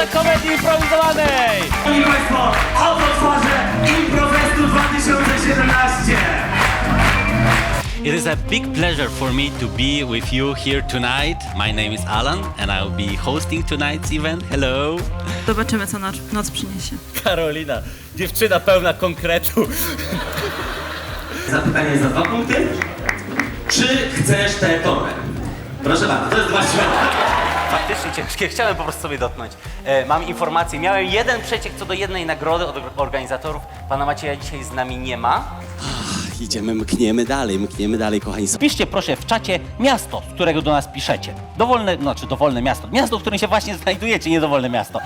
Impreza Komedii Improwizowanej! Szanowni Państwo, oto twarze Improwestu 2017! It is a big pleasure for me to be with you here tonight. My name is Alan and I'll be hosting tonight's event. Hello. Zobaczymy, co noc, noc przyniesie. Karolina, dziewczyna pełna konkretu. Zapytanie za dwa punkty. Czy chcesz tę torbę? Proszę bardzo, to jest dwa Faktycznie ciężkie, chciałem po prostu sobie dotknąć. E, mam informację, miałem jeden przeciek co do jednej nagrody od organizatorów. Pana Macieja dzisiaj z nami nie ma. Idziemy, mkniemy dalej, mkniemy dalej, kochani. Piszcie proszę w czacie miasto, z którego do nas piszecie. Dowolne, znaczy dowolne miasto. Miasto, w którym się właśnie znajdujecie, nie dowolne miasto.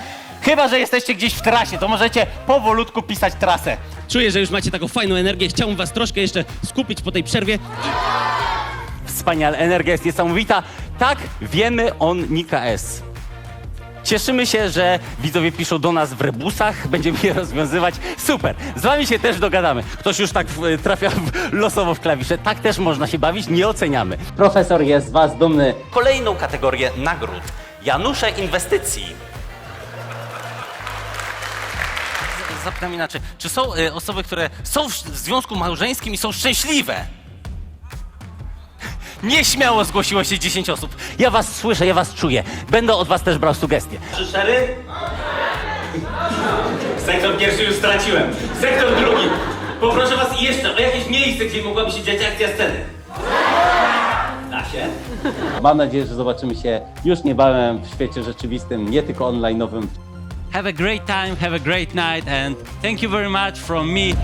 Chyba, że jesteście gdzieś w trasie, to możecie powolutku pisać trasę. Czuję, że już macie taką fajną energię. Chciałbym was troszkę jeszcze skupić po tej przerwie. Wspaniale, energia jest niesamowita. Tak, wiemy on Nika S. Cieszymy się, że widzowie piszą do nas w rebusach, będziemy je rozwiązywać. Super, z wami się też dogadamy. Ktoś już tak w, trafia w, losowo w klawisze. Tak też można się bawić, nie oceniamy. Profesor jest z was dumny. Kolejną kategorię nagród. Janusze inwestycji. Zapytam inaczej. Czy są y, osoby, które są w, w związku małżeńskim i są szczęśliwe? Nieśmiało zgłosiło się 10 osób. Ja was słyszę, ja was czuję. Będę od was też brał sugestie. Trzy. Sektor pierwszy już straciłem. Sektor drugi. Poproszę was jeszcze o jakieś miejsce, gdzie mogłaby się dziać akcja sceny. Da się? Mam nadzieję, że zobaczymy się już niebawem w świecie rzeczywistym, nie tylko online'owym. Have a great time, have a great night and thank you very much from me.